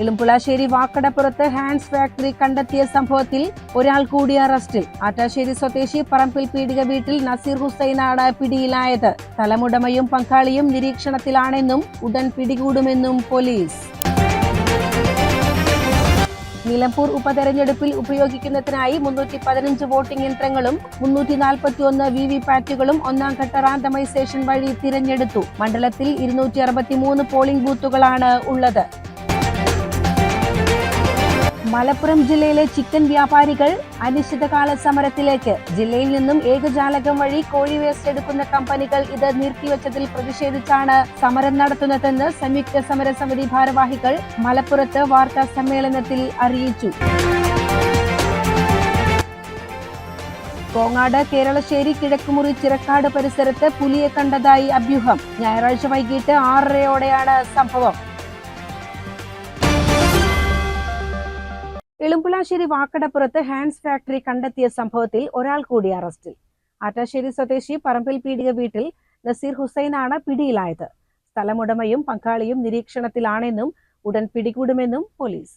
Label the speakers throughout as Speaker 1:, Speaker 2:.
Speaker 1: ഇളുമ്പുളാശ്ശേരി വാക്കടപ്പുറത്ത് hands factory കണ്ടെത്തിയ സംഭവത്തിൽ ഒരാൾ കൂടി അറസ്റ്റിൽ. ആറ്റാശ്ശേരി സ്വദേശി പറമ്പിൽ പീടിക വീട്ടിൽ നസീർ ഹുസൈനാണ് പിടിയിലായത്. തലമുടമയും പങ്കാളിയും നിരീക്ഷണത്തിലാണെന്നും ഉടൻ പിടികൂടുമെന്നും പോലീസ്. നിലമ്പൂർ ഉപതെരഞ്ഞെടുപ്പിൽ ഉപയോഗിക്കുന്നതിനായി മുന്നൂറ്റി പതിനഞ്ച് വോട്ടിംഗ് യന്ത്രങ്ങളും മുന്നൂറ്റി നാൽപ്പത്തി ഒന്ന് വി വി പാറ്റുകളും ഒന്നാം ഘട്ട റാൻഡമൈസേഷൻ വഴി തിരഞ്ഞെടുത്തു. മണ്ഡലത്തിൽ ഇരുന്നൂറ്റി അറുപത്തിമൂന്ന് പോളിംഗ് ബൂത്തുകളാണ് ഉള്ളത്. മലപ്പുറം ജില്ലയിലെ ചിക്കൻ വ്യാപാരികൾ അനിശ്ചിതകാല സമരത്തിലേക്ക്. ജില്ലയിൽ നിന്നും ഏകജാലകം വഴി കോഴി വേസ്റ്റ് എടുക്കുന്ന കമ്പനികൾ ഇത് നിർത്തിവച്ചതിൽ പ്രതിഷേധിച്ചാണ് സമരം നടത്തുന്നതെന്ന് സംയുക്ത സമരസമിതി ഭാരവാഹികൾ മലപ്പുറത്ത് വാർത്താ സമ്മേളനത്തിൽ അറിയിച്ചു. കോങ്ങാട് കേരളശ്ശേരി കിഴക്കുമുറി ചിറക്കാട് പരിസരത്ത് പുലിയെ കണ്ടതായി അഭ്യൂഹം. ഞായറാഴ്ച വൈകിട്ട് ആറരയോടെയാണ് സംഭവം. എളുമ്പുളാശ്ശേരി വാക്കടപ്പുറത്ത് ഹാൻഡ്സ് ഫാക്ടറി കണ്ടെത്തിയ സംഭവത്തിൽ ഒരാൾ കൂടി അറസ്റ്റിൽ. ആറ്റാശ്ശേരി സ്വദേശി പറമ്പിൽ പീടിക വീട്ടിൽ നസീർ ഹുസൈനാണ് പിടിയിലായത്. സ്ഥലമുടമയും പങ്കാളിയും നിരീക്ഷണത്തിലാണെന്നും ഉടൻ പിടികൂടുമെന്നും പോലീസ്.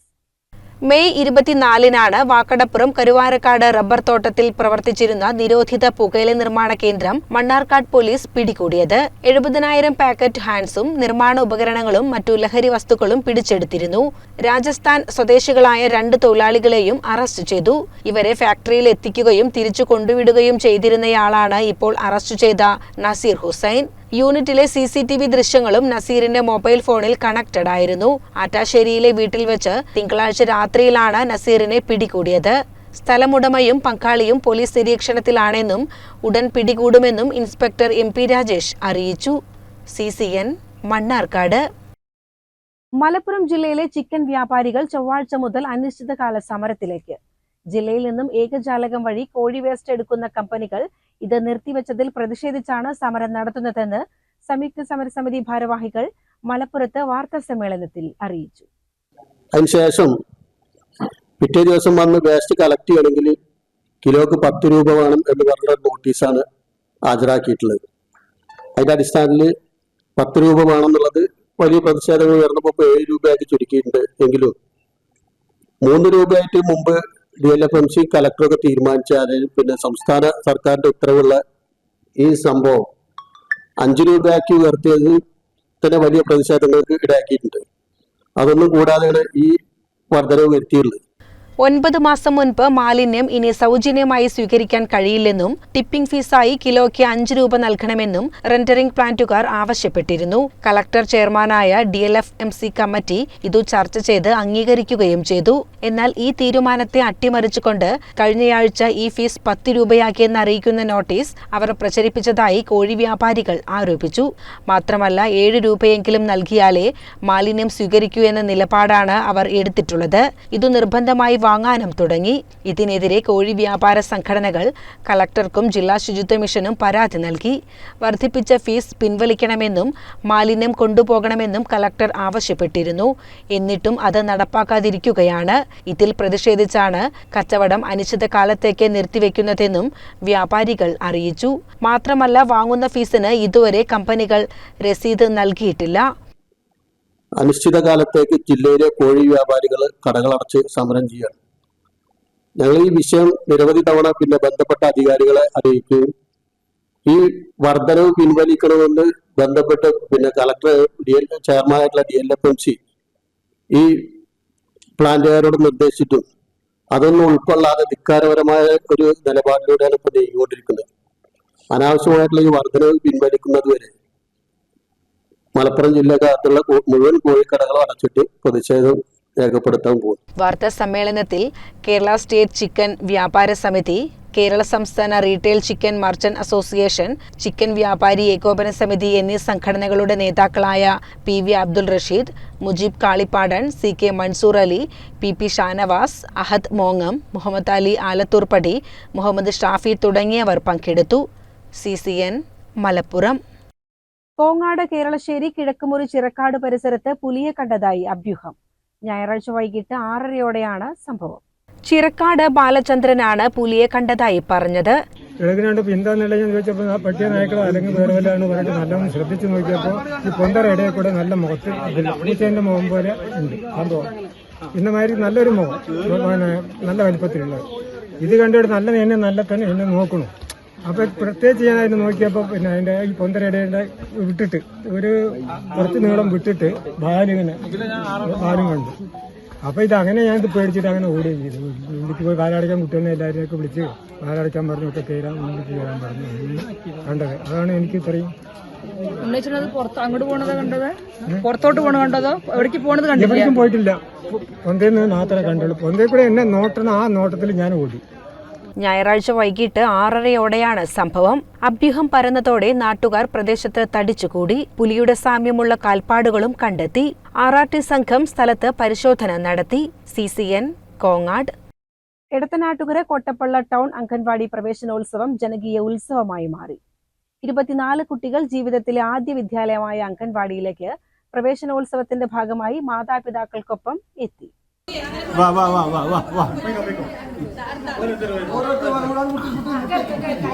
Speaker 1: മെയ് ഇരുപത്തിനാലിനാണ് വാക്കടപ്പുറം കരുവാരക്കാട് റബ്ബർ തോട്ടത്തിൽ പ്രവർത്തിച്ചിരുന്ന നിരോധിത പുകയില നിർമ്മാണ കേന്ദ്രം മണ്ണാർക്കാട് പോലീസ് പിടികൂടിയത്. എഴുപതിനായിരം പാക്കറ്റ് ഹാൻസും നിർമ്മാണ ഉപകരണങ്ങളും മറ്റു ലഹരി വസ്തുക്കളും പിടിച്ചെടുത്തിരുന്നു. രാജസ്ഥാൻ സ്വദേശികളായ രണ്ട് തൊഴിലാളികളെയും അറസ്റ്റ് ചെയ്തു. ഇവരെ ഫാക്ടറിയിൽ എത്തിക്കുകയും തിരിച്ചു കൊണ്ടുവിടുകയും ചെയ്തിരുന്നയാളാണ് ഇപ്പോൾ അറസ്റ്റ് ചെയ്ത നസീർ ഹുസൈൻ. യൂണിറ്റിലെ സി സി ടി വി ദൃശ്യങ്ങളും നസീറിന്റെ മൊബൈൽ ഫോണിൽ കണക്റ്റഡ് ആയിരുന്നു. ആറ്റാശ്ശേരിയിലെ വീട്ടിൽ വെച്ച് തിങ്കളാഴ്ച രാത്രിയിലാണ് നസീറിനെ പിടികൂടിയത്. സ്ഥലമുടമയും പങ്കാളിയും പോലീസ് നിരീക്ഷണത്തിലാണെന്നും ഉടൻ പിടികൂടുമെന്നും ഇൻസ്പെക്ടർ എം പി രാജേഷ് അറിയിച്ചു. C C N Mannarkkad. Malappuram ജില്ലയിലെ ചിക്കൻ വ്യാപാരികൾ ചൊവ്വാഴ്ച മുതൽ അനിശ്ചിതകാല സമരത്തിലേക്ക്. ജില്ലയിൽ നിന്നും ഏകജാലകം വഴി കോഴി വേസ്റ്റ് എടുക്കുന്ന കമ്പനികൾ ഇത് നിർത്തിവച്ചതിൽ പ്രതിഷേധിച്ചാണ് സമരം നടത്തുന്നതെന്ന് സംയുക്ത സമരസമിതി ഭാരവാഹികൾ മലപ്പുറത്ത് വാർത്താ സമ്മേളനത്തിൽ അറിയിച്ചു.
Speaker 2: അതിനുശേഷം പിറ്റേ ദിവസം വന്ന് വേസ്റ്റ് കളക്ട് ചെയ്യണമെങ്കിൽ കിലോക്ക് പത്ത് രൂപ വേണം എന്ന് പറഞ്ഞ നോട്ടീസാണ് ഹാജരാക്കിയിട്ടുള്ളത്. അതിന്റെ അടിസ്ഥാനത്തിൽ പത്ത് രൂപ വേണമെന്നുള്ളത് വലിയ പ്രതിഷേധങ്ങൾ ഉയർന്നപ്പോൾ ഏഴ് രൂപയാക്കി ചുരുക്കിയിട്ടുണ്ട് എങ്കിലും മൂന്ന് രൂപയായിട്ട് മുമ്പ് D L F M C കലക്ടറൊക്കെ തീരുമാനിച്ച അതായത് പിന്നെ സംസ്ഥാന സർക്കാരിന്റെ ഉത്തരവുള്ള ഈ സംഭവം അഞ്ചു രൂപയാക്കി ഉയർത്തിയത് തന്നെ വലിയ പ്രതിഷേധങ്ങൾക്ക് ഇടയാക്കിയിട്ടുണ്ട്. അതൊന്നും കൂടാതെയാണ് ഈ വർധനവ് വരുത്തിയുള്ളത്
Speaker 1: ഒൻപത് മാസം മുൻപ് മാലിന്യം ഇനി സൗജന്യമായി സ്വീകരിക്കാൻ കഴിയില്ലെന്നും ടിപ്പിംഗ് ഫീസായി കിലോയ്ക്ക് അഞ്ച് രൂപ നൽകണമെന്നും റെൻഡറിംഗ് പ്ലാന്റുകാർ ആവശ്യപ്പെട്ടിരുന്നു. കളക്ടർ ചെയർമാനായ D L F M C committee ഇതു ചർച്ച ചെയ്ത് അംഗീകരിക്കുകയും ചെയ്തു. എന്നാൽ ഈ തീരുമാനത്തെ അട്ടിമറിച്ചുകൊണ്ട് കഴിഞ്ഞയാഴ്ച ഈ ഫീസ് പത്ത് രൂപയാക്കിയെന്ന് അറിയിക്കുന്ന നോട്ടീസ് അവർ പ്രചരിപ്പിച്ചതായി കോഴി വ്യാപാരികൾ ആരോപിച്ചു. മാത്രമല്ല ഏഴ് രൂപയെങ്കിലും നൽകിയാലേ മാലിന്യം സ്വീകരിക്കൂ എന്ന നിലപാടാണ് അവർ എടുത്തിട്ടുള്ളത്. ഇതു നിർബന്ധമായി വാങ്ങാനും തുടങ്ങി. ഇതിനെതിരെ കോഴി വ്യാപാര സംഘടനകൾ കളക്ടർക്കും ജില്ലാ ശുചിത്വ മിഷനും പരാതി നൽകി. വർദ്ധിപ്പിച്ച ഫീസ് പിൻവലിക്കണമെന്നും മാലിന്യം കൊണ്ടുപോകണമെന്നും കളക്ടർ ആവശ്യപ്പെട്ടിരുന്നു. എന്നിട്ടും അത് നടപ്പാക്കാതിരിക്കുകയാണ്. ഇതിൽ പ്രതിഷേധിച്ചാണ് കച്ചവടം അനിശ്ചിതകാലത്തേക്ക് നിർത്തിവെക്കുന്നതെന്നും വ്യാപാരികൾ അറിയിച്ചു. മാത്രമല്ല വാങ്ങുന്ന ഫീസിന് ഇതുവരെ കമ്പനികൾ രസീത് നൽകിയിട്ടില്ല.
Speaker 2: അനിശ്ചിതകാലത്തേക്ക് ജില്ലയിലെ കോഴി വ്യാപാരികൾ കടകളടച്ച് സമരം ചെയ്യാണ്. ഞങ്ങൾ ഈ വിഷയം നിരവധി തവണ പിന്നെ ബന്ധപ്പെട്ട അധികാരികളെ അറിയിക്കുകയും ഈ വർധനവ് പിൻവലിക്കണമെന്ന് ബന്ധപ്പെട്ട് പിന്നെ collector D L ചെയർമാനായിട്ടുള്ള D L F M C ഈ പ്ലാന്റുകാരോട് നിർദ്ദേശിച്ചിട്ടും അതൊന്നും ഉൾക്കൊള്ളാതെ ധിക്കാരപരമായ ഒരു നിലപാടിലൂടെയാണ് ഇപ്പോൾ നീങ്ങിക്കൊണ്ടിരിക്കുന്നത്. അനാവശ്യമായിട്ടുള്ള ഈ വർധനവ് പിൻവലിക്കുന്നത് വരെ മലപ്പുറം ജില്ലക്കകത്തുള്ള കോ- മുഴുവൻ കോഴിക്കടകളും അടച്ചിട്ട് പ്രതിഷേധം രേഖപ്പെടുത്താൻ പോകും
Speaker 1: വാർത്താ സമ്മേളനത്തിൽ കേരള സ്റ്റേറ്റ് ചിക്കൻ വ്യാപാര സമിതി കേരള സംസ്ഥാന retail chicken merchant association chicken വ്യാപാരി ഏകോപന സമിതി എന്നീ സംഘടനകളുടെ നേതാക്കളായ P V Abdul Rasheed Mujeeb Kalippadan C K Mansoor Ali P P Shanavas Ahad മോങ്ങം Muhammad Ali Alathurpadi Muhammad Shafi തുടങ്ങിയവർ പങ്കെടുത്തു. C C N Malappuram.
Speaker 3: Kongad Keralassery Kizhakkumuri Chirakkad പരിസരത്ത് പുലിയെ കണ്ടതായി അഭ്യൂഹം. ഞായറാഴ്ച വൈകിട്ട് ആറരയോടെയാണ് സംഭവം. ചിറക്കാട് ബാലചന്ദ്രനാണ് പുലിയെ കണ്ടതായി പറഞ്ഞത്.
Speaker 4: ഞാൻ ചോദിച്ചപ്പോൾ പറഞ്ഞിട്ട് നല്ലോണം ശ്രദ്ധിച്ചു നോക്കിയപ്പോൾ ഈ ഇടയിൽ കൂടെ നല്ല മുഖത്ത് മുഖം പോലെ ഉണ്ട്. സംഭവം. നല്ലൊരു മുഖം. നല്ല വലിപ്പത്തിലുള്ളത്. ഇത് കണ്ടിട്ട് നല്ല എന്നെ നല്ല തന്നെ എന്നെ നോക്കണു. അപ്പൊ പ്രത്യേകിച്ച് ഞാൻ അതിന് നോക്കിയപ്പോൾ പിന്നെ അതിന്റെ ഈ പൊന്തര ഇടയുടെ വിട്ടിട്ട് ഒരു കുറച്ച് നീളം വിട്ടിട്ട് ബാലിങ്ങനെ ബാലും കണ്ടു. അപ്പൊ ഇത് അങ്ങനെ ഞാൻ ഇത് പേടിച്ചിട്ട് അങ്ങനെ ഓടുകയും ചെയ്തു. വീട്ടിൽ പോയി പാലടയ്ക്കാൻ കുട്ടികളെ എല്ലാവരെയൊക്കെ വിളിച്ച് പാലടയ്ക്കാൻ പറഞ്ഞു ഒക്കെ കയറാൻ ഉള്ളിലേക്ക് കയറാൻ പറഞ്ഞു. കണ്ടത്. അതാണ് എനിക്ക് ഇത്രയും
Speaker 5: ഉന്നയിച്ചത് പുറത്ത് അങ്ങോട്ട് പോണത് കണ്ടത്? പുറത്തോട്ട് പോണ കണ്ടതോ? എവിടേക്ക് പോണത്
Speaker 4: എവിടേക്കും പോയിട്ടില്ല. പൊന്തയിൽ നിന്ന് മാത്രമേ കണ്ടുള്ളൂ. പൊന്തയിൽ കൂടെ എന്നെ നോട്ടണ ആ നോട്ടത്തിൽ ഞാൻ ഓടി.
Speaker 1: ഞായറാഴ്ച വൈകിട്ട് ആറരയോടെയാണ് സംഭവം. അഭ്യൂഹം പരന്നതോടെ നാട്ടുകാർ പ്രദേശത്ത് തടിച്ചുകൂടി. പുലിയുടെ സാമ്യമുള്ള കാൽപ്പാടുകളും കണ്ടെത്തി. ആർ സംഘം സ്ഥലത്ത് പരിശോധന നടത്തി. C C N Kongad.
Speaker 3: Edathanattukara Kottappalla town anganwadi പ്രവേശനോത്സവം ജനകീയ ഉത്സവമായി മാറി. ഇരുപത്തിനാല് കുട്ടികൾ ജീവിതത്തിലെ ആദ്യ വിദ്യാലയമായ അംഗൻവാടിയിലേക്ക് പ്രവേശനോത്സവത്തിന്റെ ഭാഗമായി മാതാപിതാക്കൾക്കൊപ്പം എത്തി.
Speaker 4: വാ വാ വാ വാ വാ വാ.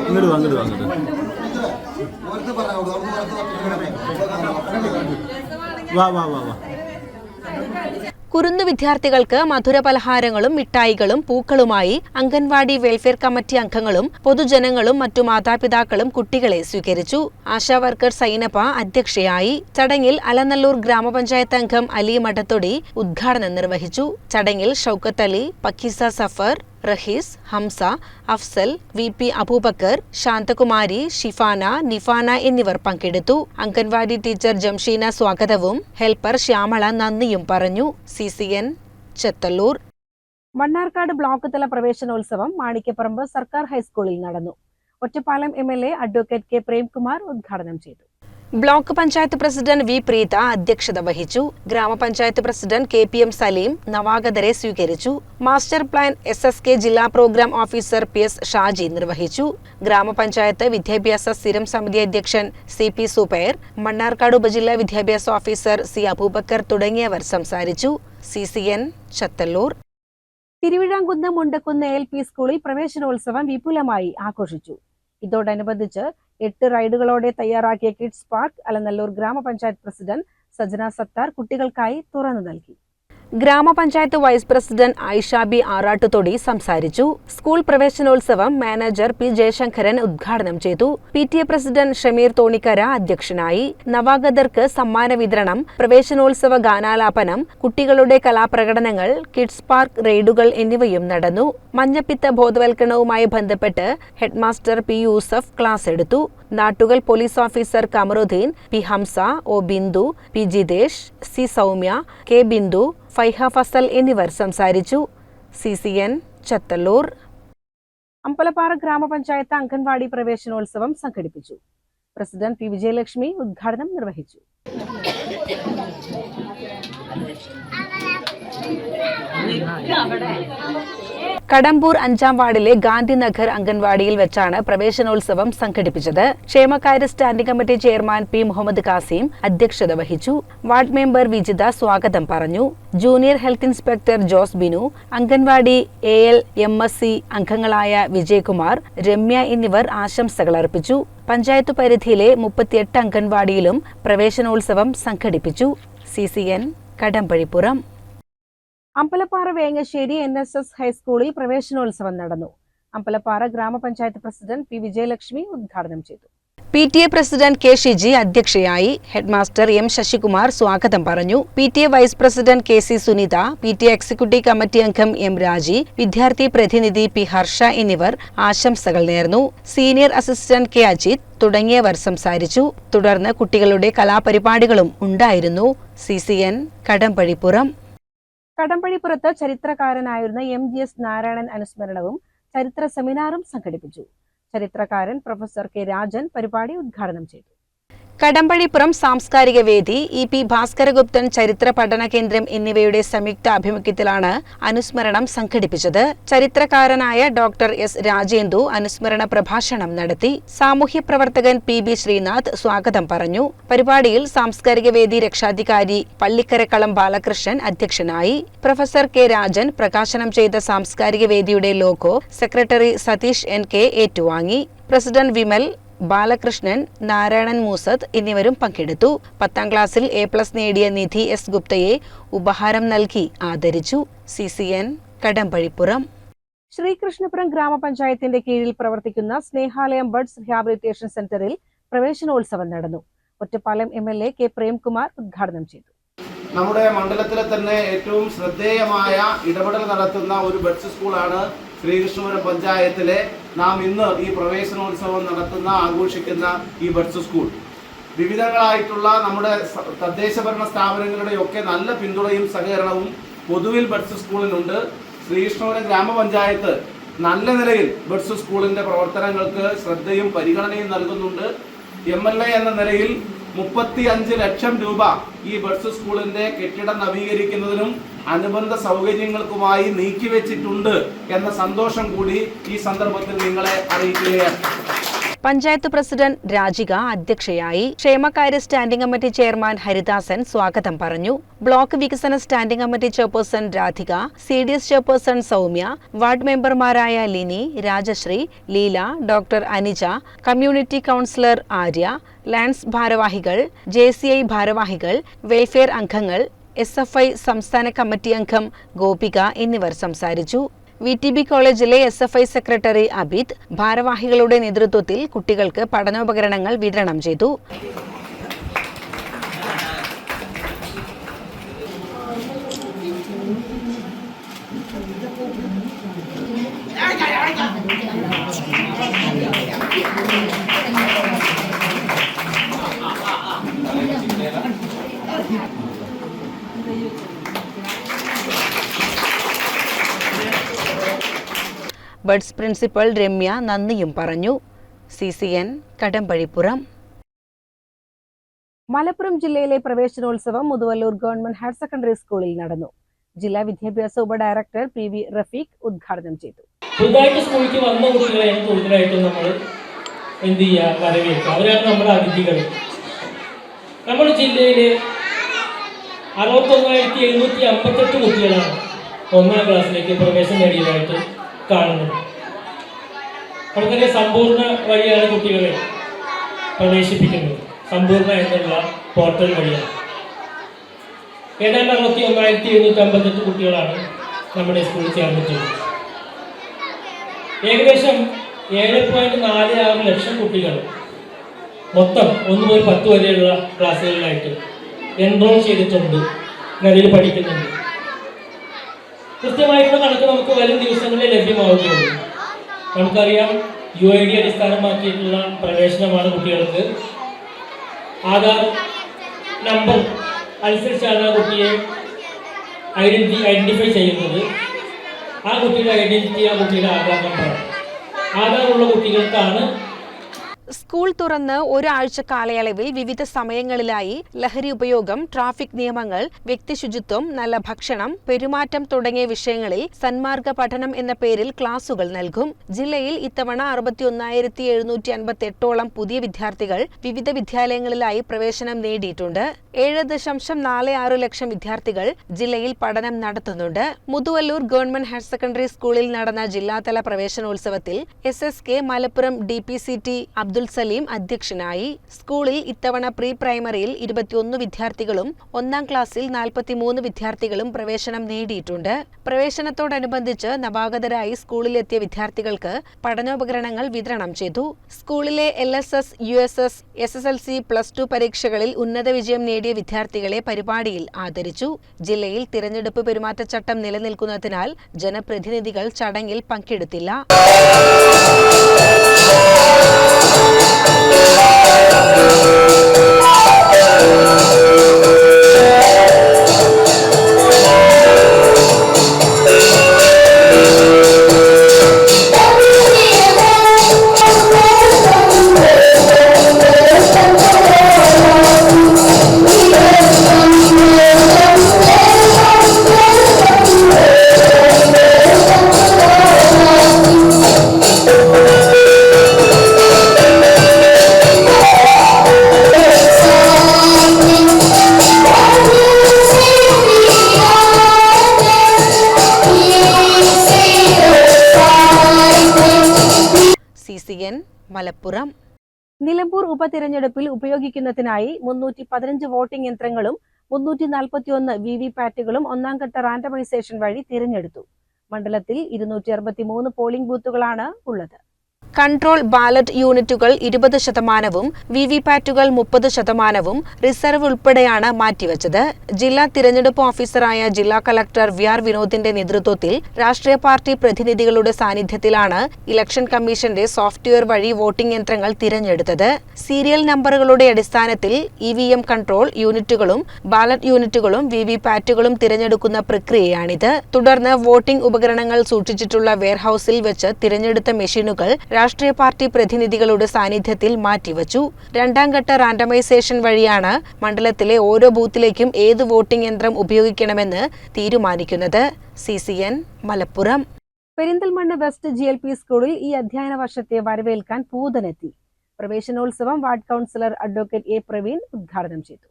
Speaker 6: അങ്ങോട്ട് വാ അങ്ങോട്ട് വാ അങ്ങോട്ട് വാ വാ വാ വാ.
Speaker 1: കുരുന്നു വിദ്യാർത്ഥികൾക്ക് മധുര പലഹാരങ്ങളും മിഠായികളും പൂക്കളുമായി അംഗൻവാടി വെൽഫെയർ കമ്മിറ്റി അംഗങ്ങളും പൊതുജനങ്ങളും മറ്റു മാതാപിതാക്കളും കുട്ടികളെ സ്വീകരിച്ചു. ആശാ വർക്കർ സൈനപ്പ അധ്യക്ഷയായി ചടങ്ങിൽ അലനല്ലൂർ ഗ്രാമപഞ്ചായത്ത് അംഗം അലി മഠത്തൊടി ഉദ്ഘാടനം നിർവഹിച്ചു. ചടങ്ങിൽ ഷൌക്കത്ത് അലി പക്കീസ സഫർ റഹീസ് ഹംസ അഫ്സൽ വി പി അബൂബക്കർ ശാന്തകുമാരി ഷിഫാന നിഫാന എന്നിവർ പങ്കെടുത്തു. അംഗൻവാടി ടീച്ചർ ജംഷീന സ്വാഗതവും. ഹെൽപ്പർ ശ്യാമള നന്ദിയും പറഞ്ഞു. C C N Chethallur.
Speaker 3: Mannarkkad block തല പ്രവേശനോത്സവം മാണിക്കപ്പറമ്പ് സർക്കാർ ഹൈസ്കൂളിൽ നടന്നു. Ottapalam M L A advocate K Premkumar ഉദ്ഘാടനം ചെയ്തു.
Speaker 1: Block panchayat president V Preetha അധ്യക്ഷത വഹിച്ചു. ഗ്രാമപഞ്ചായത്ത് president K P M Saleem നവാഗതരെ സ്വീകരിച്ചു. Master plan S S K ജില്ലാ program officer P S Shaji നിർവഹിച്ചു. ഗ്രാമപഞ്ചായത്ത് വിദ്യാഭ്യാസ സ്ഥിരം സമിതി അധ്യക്ഷൻ സി പി സുബൈർ മണ്ണാർക്കാട് ഉപജില്ലാ വിദ്യാഭ്യാസ ഓഫീസർ സി അബൂബക്കർ തുടങ്ങിയവർ സംസാരിച്ചു. C C N Chethallur.
Speaker 3: Thiruvizhamkunnu Mundakkunnu L P സ്കൂളിൽ പ്രവേശനോത്സവം വിപുലമായി ആഘോഷിച്ചു. ഇതോടനുബന്ധിച്ച് എട്ട് റൈഡുകളോടെ തയ്യാറാക്കിയ കിഡ്സ് പാർക്ക് അലനല്ലൂർ ഗ്രാമപഞ്ചായത്ത് പ്രസിഡന്റ് സജന സത്താർ കുട്ടികൾക്കായി തുറന്നു നൽകി.
Speaker 1: ഗ്രാമപഞ്ചായത്ത് വൈസ് പ്രസിഡന്റ് ഐഷാബി ആറാട്ടുതൊടി സംസാരിച്ചു. സ്കൂൾ പ്രവേശനോത്സവം മാനേജർ പി ജയശങ്കരൻ ഉദ്ഘാടനം ചെയ്തു. P T A president Shameer Thonikkara അധ്യക്ഷനായി. നവാഗതർക്ക് സമ്മാന വിതരണം പ്രവേശനോത്സവ ഗാനാലാപനം കുട്ടികളുടെ കലാപ്രകടനങ്ങൾ കിഡ്സ് പാർക്ക് റെയ്ഡുകൾ എന്നിവയും നടന്നു. മഞ്ഞപ്പിത്ത ബോധവൽക്കരണവുമായി ബന്ധപ്പെട്ട് ഹെഡ്മാസ്റ്റർ പി യൂസഫ് ക്ലാസ് എടുത്തു. Nattukal police officer Kamaruddeen P Hamza O Bindu P Jithesh C Soumya K Bindu Faiha Fasal എന്നിവർ സംസാരിച്ചു. C C N Chethallur.
Speaker 3: Ambalappara ഗ്രാമപഞ്ചായത്ത് അംഗൻവാടി പ്രവേശനോത്സവം സംഘടിപ്പിച്ചു. പ്രസിഡന്റ് പി വിജയലക്ഷ്മി ഉദ്ഘാടനം നിർവഹിച്ചു.
Speaker 1: കടമ്പൂർ അഞ്ചാം വാർഡിലെ ഗാന്ധിനഗർ അംഗൻവാടിയിൽ വെച്ചാണ് പ്രവേശനോത്സവം സംഘടിപ്പിച്ചത്. ക്ഷേമകാര്യ standing committee chairman P Muhammad Kasim അധ്യക്ഷത വഹിച്ചു. വാർഡ് മെമ്പർ വിജിത സ്വാഗതം പറഞ്ഞു. Junior health inspector Jose Binu anganwadi A L M S C അംഗങ്ങളായ വിജയകുമാർ രമ്യ എന്നിവർ ആശംസകൾ അർപ്പിച്ചു. പഞ്ചായത്ത് പരിധിയിലെ മുപ്പത്തിയെട്ട് അംഗൻവാടിയിലും പ്രവേശനോത്സവം സംഘടിപ്പിച്ചു. C C N Kadambazhipuram.
Speaker 3: Ambalappara Vengassery N S S ഹൈസ്കൂളിൽ പ്രവേശനോത്സവം നടന്നു. അമ്പലപ്പാറ ഗ്രാമപഞ്ചായത്ത് പ്രസിഡന്റ് പി വിജയലക്ഷ്മി ഉദ്ഘാടനം ചെയ്തു.
Speaker 1: P T A president K Shiji അധ്യക്ഷയായി ഹെഡ്മാസ്റ്റർ എം ശശികുമാർ സ്വാഗതം പറഞ്ഞു. P T A vice president K C Sunitha P T A executive committee അംഗം എം രാജി വിദ്യാർത്ഥി പ്രതിനിധി പി ഹർഷ എന്നിവർ ആശംസകൾ നേർന്നു. സീനിയർ അസിസ്റ്റന്റ് കെ അജിത് തുടങ്ങിയവർ സംസാരിച്ചു. തുടർന്ന് കുട്ടികളുടെ കലാപരിപാടികളും ഉണ്ടായിരുന്നു. സി സി എൻ കടമ്പഴിപ്പുറം
Speaker 3: കടമ്പഴിപ്പുറത്ത് ചരിത്രകാരനായിരുന്ന എം ജി എസ് നാരായണൻ അനുസ്മരണവും ചരിത്ര സെമിനാറും സംഘടിപ്പിച്ചു. ചരിത്രകാരൻ പ്രൊഫസർ കെ രാജൻ പരിപാടി ഉദ്ഘാടനം ചെയ്തു.
Speaker 1: കടമ്പഴിപ്പുറം സാംസ്കാരിക വേദി ഇ പി ഭാസ്കരഗുപ്തൻ ചരിത്ര പഠന കേന്ദ്രം എന്നിവയുടെ സംയുക്ത ആഭിമുഖ്യത്തിലാണ് അനുസ്മരണം സംഘടിപ്പിച്ചത്. ചരിത്രകാരനായ ഡോക്ടർ എസ് രാജേന്ദു അനുസ്മരണ പ്രഭാഷണം നടത്തി. സാമൂഹ്യ പ്രവർത്തകൻ പി ബി ശ്രീനാഥ് സ്വാഗതം പറഞ്ഞു. പരിപാടിയിൽ സാംസ്കാരിക വേദി രക്ഷാധികാരി പള്ളിക്കരക്കളം ബാലകൃഷ്ണൻ അധ്യക്ഷനായി. പ്രൊഫസർ കെ രാജൻ പ്രകാശനം ചെയ്ത സാംസ്കാരിക വേദിയുടെ logo secretary Satheesh N K ഏറ്റുവാങ്ങി. പ്രസിഡന്റ് വിമൽ ബാലകൃഷ്ണൻ നാരായണൻ മൂസത്ത് എന്നിവരും പങ്കെടുത്തു. പത്താം ക്ലാസ്സിൽ എ പ്ലസ് നേടിയ നിധി എസ് ഗുപ്തയെ ഉപഹാരം നൽകി ആദരിച്ചു. C C N Kadambazhipuram.
Speaker 3: Sreekrishnapuram ഗ്രാമപഞ്ചായത്തിന്റെ കീഴിൽ പ്രവർത്തിക്കുന്ന സ്നേഹാലയം ബർഡ്സ് റിഹാബിലിറ്റേഷൻ സെന്ററിൽ പ്രവേശനോത്സവം നടന്നു. Ottapalam M L A K Premkumar ഉദ്ഘാടനം ചെയ്തു.
Speaker 6: നമ്മുടെ മണ്ഡലത്തിലെ തന്നെ ഏറ്റവും ശ്രദ്ധേയമായ ഇടപെടൽ നടത്തുന്ന ഒരു ബഡ്സ് സ്കൂളാണ് ശ്രീകൃഷ്ണപുരം പഞ്ചായത്തിലെ നാം ഇന്ന് ഈ പ്രവേശനോത്സവം നടത്തുന്ന ആഘോഷിക്കുന്ന ഈ ബഡ്സ് സ്കൂൾ. വിവിധങ്ങളായിട്ടുള്ള നമ്മുടെ തദ്ദേശഭരണ സ്ഥാപനങ്ങളുടെയൊക്കെ നല്ല പിന്തുണയും സഹകരണവും പൊതുവിൽ ബഡ്സ് സ്കൂളിനുണ്ട്. ശ്രീകൃഷ്ണപുരം ഗ്രാമപഞ്ചായത്ത് നല്ല നിലയിൽ ബഡ്സ് സ്കൂളിന്റെ പ്രവർത്തനങ്ങൾക്ക് ശ്രദ്ധയും പരിഗണനയും നൽകുന്നുണ്ട്. എം എൽ എ എന്ന നിലയിൽ മുപ്പത്തി അഞ്ച് ലക്ഷം രൂപ ഈ ബഡ്സ് സ്കൂളിന്റെ കെട്ടിടം നവീകരിക്കുന്നതിനും അനുബന്ധ സൗകര്യങ്ങൾക്കുമായി നീക്കിവെച്ചിട്ടുണ്ട് എന്ന സന്തോഷം കൂടി ഈ സന്ദർഭത്തിൽ നിങ്ങളെ അറിയിക്കുകയാണ്.
Speaker 1: പഞ്ചായത്ത് പ്രസിഡന്റ് രാജിക അധ്യക്ഷയായി ക്ഷേമകാര്യ സ്റ്റാൻഡിംഗ് കമ്മിറ്റി ചെയർമാൻ ഹരിദാസൻ സ്വാഗതം പറഞ്ഞു. ബ്ലോക്ക് വികസന standing committee chairperson Radhika C D S chairperson Soumya ward മെമ്പർമാരായ Lini Rajasree Leela doctor Anija community counsellor Arya lands ഭാരവാഹികൾ ജെ സി ഐ ഭാരവാഹികൾ വെൽഫെയർ അംഗങ്ങൾ എസ് എഫ് ഐ സംസ്ഥാന കമ്മിറ്റി അംഗം ഗോപിക എന്നിവർ സംസാരിച്ചു. വി ടി ബി കോളേജിലെ S F I secretary Abid ഭാരവാഹികളുടെ നേതൃത്വത്തിൽ കുട്ടികൾക്ക് പഠനോപകരണങ്ങൾ വിതരണം ചെയ്തു ബഡ്സ് പ്രിൻസിപ്പൽ രമ്യ നന്ദിയും പറഞ്ഞു. C C N Kadambazhipuram.
Speaker 3: Malappuram ജില്ലയിലെ പ്രവേശനോത്സവം മുതുവല്ലൂർ ഗവൺമെന്റ് ഹയർ സെക്കൻഡറി സ്കൂളിൽ നടന്നു. ജില്ലാ വിദ്യാഭ്യാസ ഉപഡയറക്ടർ പി വി റഫീഖ് ഉദ്ഘാടനം ചെയ്തു.
Speaker 7: പുതുതായിട്ട് സ്കൂളിലേക്ക് വന്ന കുട്ടികളെയാണ് കൂടുതലായിട്ടും നമ്മൾ എന്ത് ചെയ്യുക വരവേൽക്കുക അവരാണ് നമ്മുടെ അതിഥികൾ. നമ്മുടെ ജില്ലയിൽ അറുപത്തൊന്നായിരത്തി എഴുന്നൂറ്റി അമ്പത്തെട്ട് കുട്ടികളാണ് ഒന്നാം ക്ലാസ്സിലേക്ക് പ്രവേശനം നേടിയതായിട്ട് കാണുന്നത്. നമുക്കറിയാം സമ്പൂർണ വഴിയാണ് കുട്ടികളെ പ്രവേശിപ്പിക്കുന്നത്. സമ്പൂർണ എന്നുള്ള പോർട്ടൽ വഴിയാണ്. ഏതാണ്ട് അറുപത്തി ഒന്നായിരത്തി എഴുന്നൂറ്റി അമ്പത്തെട്ട് കുട്ടികളാണ് നമ്മുടെ സ്കൂളിൽ ചേർന്നിട്ടുള്ളത്. ഏകദേശം ഏഴ് പോയിന്റ് നാല് ആറ് ലക്ഷം കുട്ടികൾ മൊത്തം ഒന്ന് മുതൽ പത്ത് വരെയുള്ള ക്ലാസ്സുകളിലായിട്ട് എൻറോൾ ചെയ്തിട്ടുണ്ട്. നിലയിൽ പഠിക്കുന്നുണ്ട്. കൃത്യമായിട്ടുള്ള കണക്ക് നമുക്ക് വരും ദിവസങ്ങളിൽ ലഭ്യമാവുകയുള്ളൂ. നമുക്കറിയാം യു ഐ ഡി അടിസ്ഥാനമാക്കിയിട്ടുള്ള പ്രവേശനമാണ് കുട്ടികൾക്ക്. ആധാർ നമ്പർ അനുസരിച്ചാണ് ആ കുട്ടിയെ ഐഡന്റി ഐഡന്റിഫൈ ചെയ്യുന്നത്. ആ കുട്ടിയുടെ ഐഡന്റിറ്റി ആ കുട്ടിയുടെ ആധാർ നമ്പറാണ്. ഉള്ള കുട്ടികൾക്കാണ്
Speaker 1: സ്കൂൾ തുറന്ന് ഒരാഴ്ച കാലയളവിൽ വിവിധ സമയങ്ങളിലായി ലഹരി ഉപയോഗം ട്രാഫിക് നിയമങ്ങൾ വ്യക്തിശുചിത്വം നല്ല ഭക്ഷണം പെരുമാറ്റം തുടങ്ങിയ വിഷയങ്ങളിൽ സന്മാർഗ പഠനം എന്ന പേരിൽ ക്ലാസുകൾ നൽകും. ജില്ലയിൽ ഇത്തവണ അറുപത്തിയൊന്നായിരത്തി എഴുന്നൂറ്റി അൻപത്തി എട്ടോളം പുതിയ വിദ്യാർത്ഥികൾ വിവിധ വിദ്യാലയങ്ങളിലായി പ്രവേശനം നേടിയിട്ടുണ്ട്. ഏഴ് ദശാംശം നാല് ആറ് ലക്ഷം വിദ്യാർത്ഥികൾ ജില്ലയിൽ പഠനം നടത്തുന്നുണ്ട്. മുതുവല്ലൂർ ഗവൺമെന്റ് ഹയർ സെക്കൻഡറി സ്കൂളിൽ നടന്ന ജില്ലാതല പ്രവേശനോത്സവത്തിൽ S S K Malappuram D P C T Abdul Saleem അധ്യക്ഷനായി. സ്കൂളിൽ ഇത്തവണ പ്രീ പ്രൈമറിയിൽ ഇരുപത്തിയൊന്ന് വിദ്യാർത്ഥികളും ഒന്നാം ക്ലാസ്സിൽ നാൽപ്പത്തിമൂന്ന് വിദ്യാർത്ഥികളും പ്രവേശനം നേടിയിട്ടുണ്ട്. പ്രവേശനത്തോടനുബന്ധിച്ച് നവാഗതരായി സ്കൂളിലെത്തിയ വിദ്യാർത്ഥികൾക്ക് പഠനോപകരണങ്ങൾ വിതരണം ചെയ്തു. സ്കൂളിലെ L S S U S S S S L C plus two പരീക്ഷകളിൽ ഉന്നത വിജയം നേടിയ വിദ്യാർത്ഥികളെ പരിപാടിയിൽ ആദരിച്ചു. ജില്ലയിൽ തിരഞ്ഞെടുപ്പ് പെരുമാറ്റച്ചട്ടം നിലനിൽക്കുന്നതിനാൽ ജനപ്രതിനിധികൾ ചടങ്ങിൽ പങ്കെടുത്തില്ല.
Speaker 3: ഉപതിരഞ്ഞെടുപ്പിൽ ഉപയോഗിക്കുന്നതിനായി മുന്നൂറ്റി പതിനഞ്ച് വോട്ടിംഗ് യന്ത്രങ്ങളും മുന്നൂറ്റി നാൽപ്പത്തിയൊന്ന് വി വി പാറ്റുകളും ഒന്നാംഘട്ട റാൻഡമൈസേഷൻ വഴി തിരഞ്ഞെടുത്തു. മണ്ഡലത്തിൽ ഇരുന്നൂറ്റി അറുപത്തി മൂന്ന് പോളിംഗ് ബൂത്തുകളാണ് ഉള്ളത്.
Speaker 1: കൺട്രോൾ ബാലറ്റ് യൂണിറ്റുകൾ ഇരുപത് ശതമാനവും വി വി പാറ്റുകൾ മുപ്പത് ശതമാനവും റിസർവ് ഉൾപ്പെടെയാണ് മാറ്റിവച്ചത്. ജില്ലാ തിരഞ്ഞെടുപ്പ് ഓഫീസറായ ജില്ലാ കളക്ടർ വി ആർ വിനോദിന്റെ നേതൃത്വത്തിൽ രാഷ്ട്രീയ പാർട്ടി പ്രതിനിധികളുടെ സാന്നിധ്യത്തിലാണ് ഇലക്ഷൻ കമ്മീഷന്റെ സോഫ്റ്റ്വെയർ വഴി വോട്ടിംഗ് യന്ത്രങ്ങൾ തിരഞ്ഞെടുത്തത്. സീരിയൽ നമ്പറുകളുടെ അടിസ്ഥാനത്തിൽ ഇ വി എം കൺട്രോൾ യൂണിറ്റുകളും ബാലറ്റ് യൂണിറ്റുകളും വി വി പാറ്റുകളും തിരഞ്ഞെടുക്കുന്ന പ്രക്രിയയാണിത്. തുടർന്ന് വോട്ടിംഗ് ഉപകരണങ്ങൾ സൂക്ഷിച്ചിട്ടുള്ള വെയർഹൌസിൽ വെച്ച് തിരഞ്ഞെടുത്ത മെഷീനുകൾ രാഷ്ട്രീയ പാർട്ടി പ്രതിനിധികളുടെ സാന്നിധ്യത്തിൽ മാറ്റിവച്ചു. രണ്ടാം ഘട്ട റാൻഡമൈസേഷൻ വഴിയാണ് മണ്ഡലത്തിലെ ഓരോ ബൂത്തിലേക്കും ഏത് വോട്ടിംഗ് യന്ത്രം ഉപയോഗിക്കണമെന്ന് തീരുമാനിക്കുന്നത്. C C N Malappuram.
Speaker 3: Perinthalmanna west G L P സ്കൂളിൽ ഈ അധ്യയന വർഷത്തെ വരവേൽക്കാൻ പൂതനെത്തി. പ്രവേശനോത്സവം ward councillor advocate A Praveen ഉദ്ഘാടനം ചെയ്തു.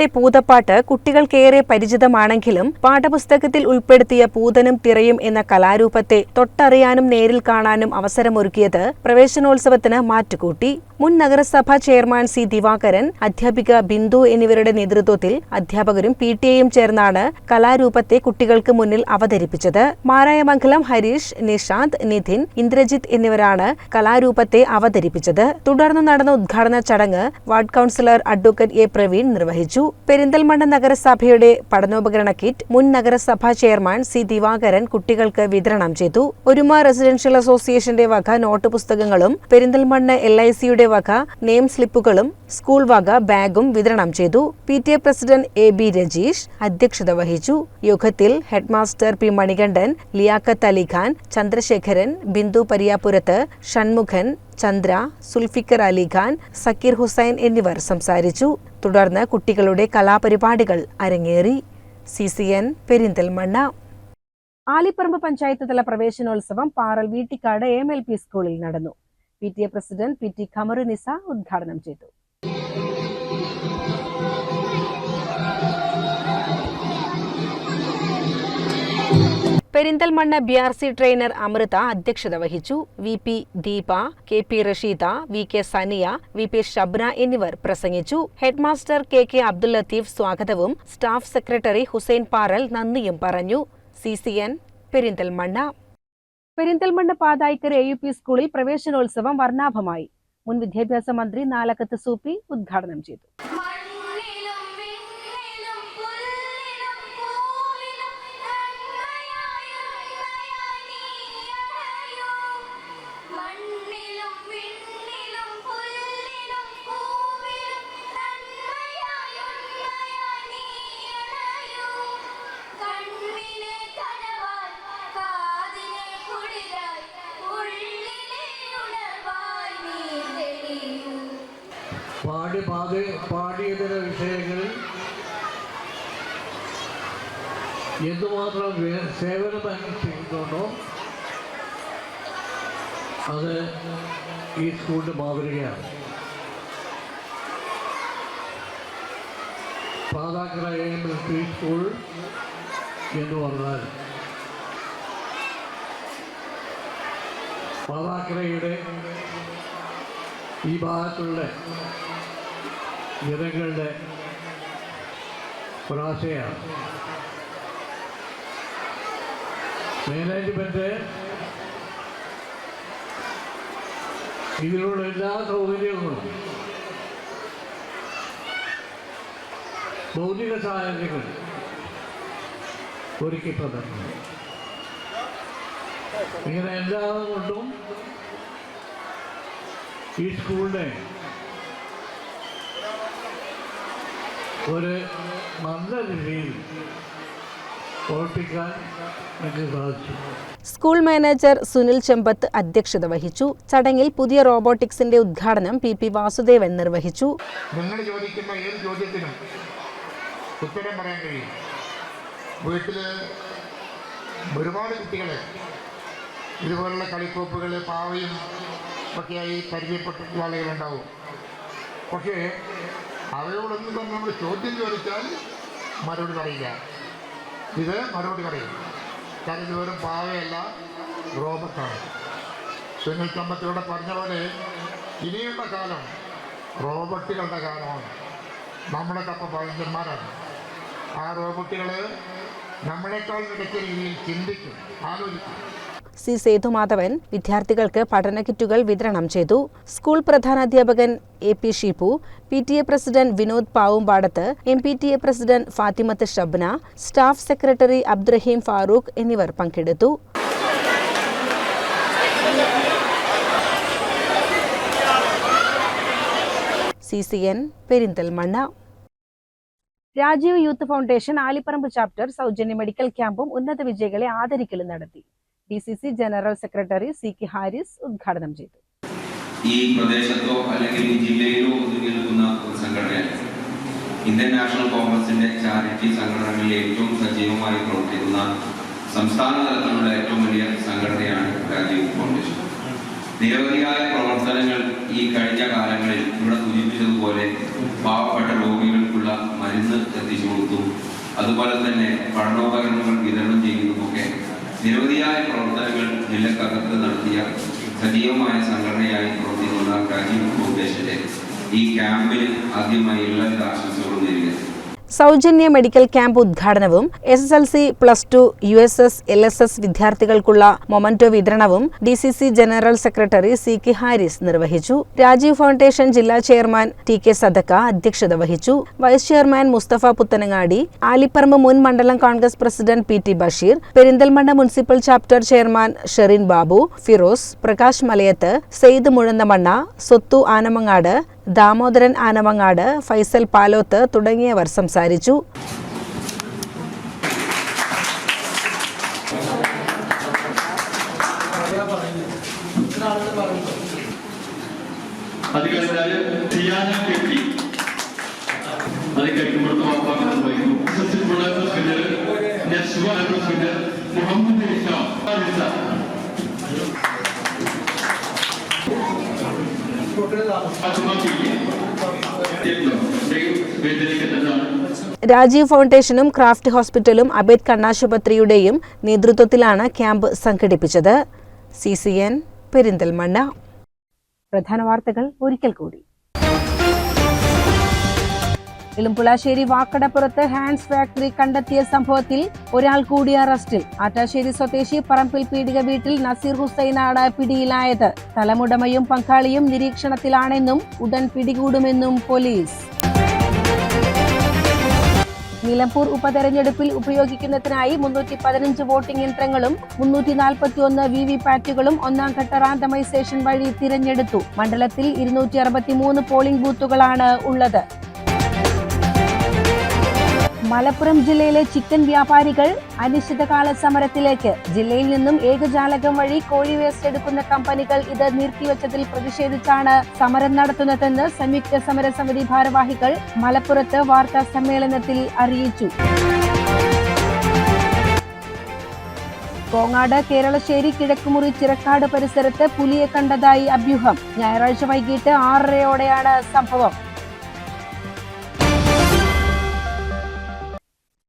Speaker 1: ഇടശ്ശേരിയുടെ പൂതപ്പാട്ട് കുട്ടികൾക്കേറെ പരിചിതമാണെങ്കിലും പാഠപുസ്തകത്തിൽ ഉൾപ്പെടുത്തിയ പൂതനും തിറയും എന്ന കലാരൂപത്തെ തൊട്ടറിയാനും നേരിൽ കാണാനും അവസരമൊരുക്കിയത് പ്രവേശനോത്സവത്തിന് മാറ്റുകൂട്ടി. മുൻ നഗരസഭാ ചെയർമാൻ സി ദിവാകരൻ അധ്യാപിക ബിന്ദു എന്നിവരുടെ നേതൃത്വത്തിൽ അധ്യാപകരും പി ടി എയും ചേർന്നാണ് കലാരൂപത്തെ കുട്ടികൾക്ക് മുന്നിൽ അവതരിപ്പിച്ചത്. മാരായമംഗലം ഹരീഷ് നിഷാന്ത് നിധിൻ ഇന്ദ്രജിത്ത് എന്നിവരാണ് കലാരൂപത്തെ അവതരിപ്പിച്ചത്. തുടർന്ന് നടന്ന ഉദ്ഘാടന ചടങ്ങ് ward councillor advocate A Praveen നിർവഹിച്ചു. പെരിന്തൽമണ്ണ നഗരസഭയുടെ പഠനോപകരണ കിറ്റ് മുൻ നഗരസഭാ ചെയർമാൻ സി ദിവാകരൻ കുട്ടികൾക്ക് വിതരണം ചെയ്തു. ഒരുമ റെസിഡൻഷ്യൽ അസോസിയേഷന്റെ വക നോട്ട് പുസ്തകങ്ങളും പെരിന്തൽമണ്ണ എൽ ഐ സിയുടെ വക നെയിം സ്ലിപ്പുകളും സ്കൂൾ വക ബാഗും വിതരണം ചെയ്തു. P T A president A B Rajeesh അധ്യക്ഷത വഹിച്ചു. യോഗത്തിൽ ഹെഡ്മാസ്റ്റർ പി മണികണ്ഠൻ ലിയാഖത്ത് അലിഖാൻ ചന്ദ്രശേഖരൻ ബിന്ദു പരിയാപുരത്ത് ഷൺമുഖൻ ചന്ദ്ര സുൽഫിക്കർ അലിഖാൻ സക്കീർ ഹുസൈൻ എന്നിവർ സംസാരിച്ചു. തുടർന്ന് കുട്ടികളുടെ കലാപരിപാടികൾ അരങ്ങേറി. C C N Perinthalmanna.
Speaker 3: Alipparamba panchayat തല പ്രവേശനോത്സവം Paral Veettikkad M L P സ്കൂളിൽ നടന്നു. P T A president P T Khamarunnisa ഉദ്ഘാടനം ചെയ്തു.
Speaker 1: Perinthalmanna B R C trainer Amritha അധ്യക്ഷത വഹിച്ചു. V P Deepa K P Rasheeda V K Saniya V P Shabna എന്നിവർ പ്രസംഗിച്ചു. Headmaster K K Abdul Latheef സ്വാഗതവും staff secretary Hussain Paral നന്ദിയും പറഞ്ഞു. C C N Perinthalmanna.
Speaker 3: Perinthalmanna Pathayikkara A U P സ്കൂളിൽ പ്രവേശനോത്സവം വർണാഭമായി. മുൻ വിദ്യാഭ്യാസ മന്ത്രി നാലക്കത്ത് സൂപ്പി ഉദ്ഘാടനം ചെയ്തു.
Speaker 8: എൽ പി സ്കൂൾ എന്ന് പറഞ്ഞാൽ പാതാക്കരയുടെ ഈ ഭാഗത്തുള്ള ജനങ്ങളുടെ ഒരാശയാണ്. മാനേജ്മെന്റ് ഇതിനുള്ള എല്ലാ സൗകര്യങ്ങളും ഭൗതിക സാഹചര്യങ്ങൾ ഒരുക്കി തന്നിട്ടുണ്ട് ഇങ്ങനെ എല്ലാ കൊണ്ടും ഈ സ്കൂളിനെ ഒരു നല്ല രീതിയിൽ പ്രവർത്തിക്കാൻ എനിക്ക് സാധിച്ചു.
Speaker 1: സ്കൂൾ മാനേജർ സുനിൽ ചെമ്പത്ത് അധ്യക്ഷത വഹിച്ചു. ചടങ്ങിൽ പുതിയ റോബോട്ടിക്സിന്റെ ഉദ്ഘാടനം പി പി വാസുദേവൻ നിർവഹിച്ചു.
Speaker 9: നിങ്ങൾ ചോദിക്കുന്ന ഏത് ചോദ്യത്തിനും ഉത്തരം പറയാൻ കഴിയും. വീട്ടിൽ ഒരുപാട് കുട്ടികളെ ഇതുപോലുള്ള കളിക്കോപ്പുകൾ പാവയും ഒക്കെയായി പരിചയപ്പെട്ടിട്ടുള്ള ആളുകളുണ്ടാവും പക്ഷേ അവയോടൊന്നും തന്നെ നമ്മൾ ചോദ്യം ചോദിച്ചാൽ മറുപടി പറയില്ല. ഇത് മറുപടി പറയും. കാരണം ഇത് വെറും പാവയല്ല റോബോട്ടാണ് സുനിൽ ചമ്പത്തിലൂടെ പറഞ്ഞ പോലെ ഇനിയുള്ള കാലം റോബോട്ടുകളുടെ കാലമാണ്. നമ്മളൊക്കെ കപ്പ പഴഞ്ചന്മാരാണ്. ആ റോബോട്ടുകൾ നമ്മളെക്കാൾ മികച്ച രീതിയിൽ ചിന്തിക്കും ആലോചിക്കും.
Speaker 1: സി സേതുമാധവൻ വിദ്യാർത്ഥികൾക്ക് പഠന കിറ്റുകൾ വിതരണം ചെയ്തു. School പ്രധാനാധ്യാപകൻ A P Shipu P T A president Vinod Pavumpadath M P T A president Fathimath Shabna staff secretary Abdurahim Farooq എന്നിവർ പങ്കെടുത്തു. C C N Perinthalmanna
Speaker 3: Rajiv youth foundation Alipparamba chapter സൗജന്യ medical ക്യാമ്പും ഉന്നത വിജയികളെ ആദരിക്കലും നടത്തി. D C C general secretary C K Haris ഉദ്ഘാടനം ചെയ്തു.
Speaker 10: ഈ പ്രദേശത്തോ അല്ലെങ്കിൽ ഈ ജില്ലയിലോ ഒതുങ്ങി നിൽക്കുന്ന ഒരു സംഘടനയല്ല. ഇന്ത്യൻ നാഷണൽ കോൺഗ്രസിന്റെ ചാരിറ്റി സംഘടനകളിൽ ഏറ്റവും സജീവമായി പ്രവർത്തിക്കുന്ന സംസ്ഥാന തലത്തിലുള്ള ഏറ്റവും വലിയ സംഘടനയാണ് രാജീവ് ഫൗണ്ടേഷൻ. നിരവധിയായ പ്രവർത്തനങ്ങൾ ഈ കഴിഞ്ഞ കാലങ്ങളിൽ ഇവിടെ സൂചിപ്പിച്ചതുപോലെ പാവപ്പെട്ട രോഗികൾക്കുള്ള മരുന്ന് എത്തിച്ചു കൊടുത്തു അതുപോലെ തന്നെ പഠനോപകരണങ്ങൾ വിതരണം ചെയ്യുന്നതുമൊക്കെ നിരവധിയായ പ്രവർത്തനങ്ങൾ ജില്ലക്കകത്ത് നടത്തിയ സജീവമായ സംഘടനയായി പ്രവർത്തിക്കുന്ന കാര്യം ഫൗണ്ടേഷന്റെ ഈ ക്യാമ്പിൽ ആദ്യമായി എല്ലാവിധ ആശംസകളും നേരുക
Speaker 1: സൗജന്യ മെഡിക്കൽ ക്യാമ്പ് ഉദ്ഘാടനവും S S L C plus two U S S L S S വിദ്യാർത്ഥികൾക്കുള്ള മൊമന്റോ വിതരണവും D C C general secretary C K Haris നിർവഹിച്ചു. രാജീവ് ഫൗണ്ടേഷൻ ജില്ലാ ചെയർമാൻ ടി കെ സദക്ക അധ്യക്ഷത വഹിച്ചു. വൈസ് ചെയർമാൻ മുസ്തഫ പുത്തനങ്ങാടി ആലിപ്പറമ്പ് മുൻ മണ്ഡലം Congress president P T Basheer Perinthalmanna municipal chapter chairman Sherin Babu Firoz Prakash Malayath Saeed Muzhanthamanna സ്വത്തു Anamangad Damodaran Anamangad Faisal Paloth തുടങ്ങിയവർ സംസാരിച്ചു.
Speaker 8: അത് കഴിഞ്ഞാൽ ടിയാന കെട്ടി അത് കഴിക്കുമ്പോഴത്തെ വാപ്പാക്കാൻ വൈകും പ്രസിഡന്റ് നസ്വ പ്രസിഡന്റ് മുഹമ്മദ് ഇഷാം വേദനിക്കുന്നതാണ്
Speaker 1: രാജീവ് ഫൗണ്ടേഷനും ക്രാഫ്റ്റ് ഹോസ്പിറ്റലും അബേദ് കണ്ണാശുപത്രിയുടെയും നേതൃത്വത്തിലാണ് ക്യാമ്പ് സംഘടിപ്പിച്ചത്. C C N Perinthalmanna.
Speaker 3: പ്രധാന വാർത്തകൾ ഒരിക്കൽ കൂടി. ഇളുമ്പുളാശ്ശേരി വാക്കടപ്പുറത്ത് ഹാൻഡ്സ് ഫാക്ടറി കണ്ടെത്തിയ സംഭവത്തിൽ ഒരാൾ കൂടി അറസ്റ്റിൽ. ആറ്റാശ്ശേരി സ്വദേശി പറമ്പിൽ പീടിക വീട്ടിൽ നസീർ ഹുസൈനാണ് പിടിയിലായത്. തലമുടമയും പങ്കാളിയും നിരീക്ഷണത്തിലാണെന്നും ഉടൻ പിടികൂടുമെന്നും പോലീസ്. നിലമ്പൂർ ഉപതെരഞ്ഞെടുപ്പിൽ ഉപയോഗിക്കുന്നതിനായി മുന്നൂറ്റി പതിനഞ്ച് വോട്ടിംഗ് യന്ത്രങ്ങളും മുന്നൂറ്റി നാൽപ്പത്തി ഒന്ന് വി വി പാറ്റുകളും ഒന്നാം ഘട്ട റാൻഡമൈസേഷൻ വഴി തിരഞ്ഞെടുത്തു. മണ്ഡലത്തിൽ ഇരുന്നൂറ്റി അറുപത്തിമൂന്ന് പോളിംഗ് ബൂത്തുകളാണ് ഉള്ളത്. മലപ്പുറം ജില്ലയിലെ ചിക്കൻ വ്യാപാരികൾ അനിശ്ചിതകാല സമരത്തിലേക്ക്. ജില്ലയിൽ നിന്നും ഏകജാലകം വഴി കോഴി വേസ്റ്റ് എടുക്കുന്ന കമ്പനികൾ ഇത് നിർത്തിവച്ചതിൽ പ്രതിഷേധിച്ചാണ് സമരം നടത്തുന്നതെന്ന് സംയുക്ത സമരസമിതി ഭാരവാഹികൾ മലപ്പുറത്ത് വാർത്താ സമ്മേളനത്തിൽ അറിയിച്ചു. കോങ്ങാട് കേരളശ്ശേരി കിഴക്കുമുറി ചിറക്കാട് പരിസരത്ത് പുലിയെ കണ്ടതായി അഭ്യൂഹം. ഞായറാഴ്ച വൈകിട്ട് ആറരയോടെയാണ് സംഭവം.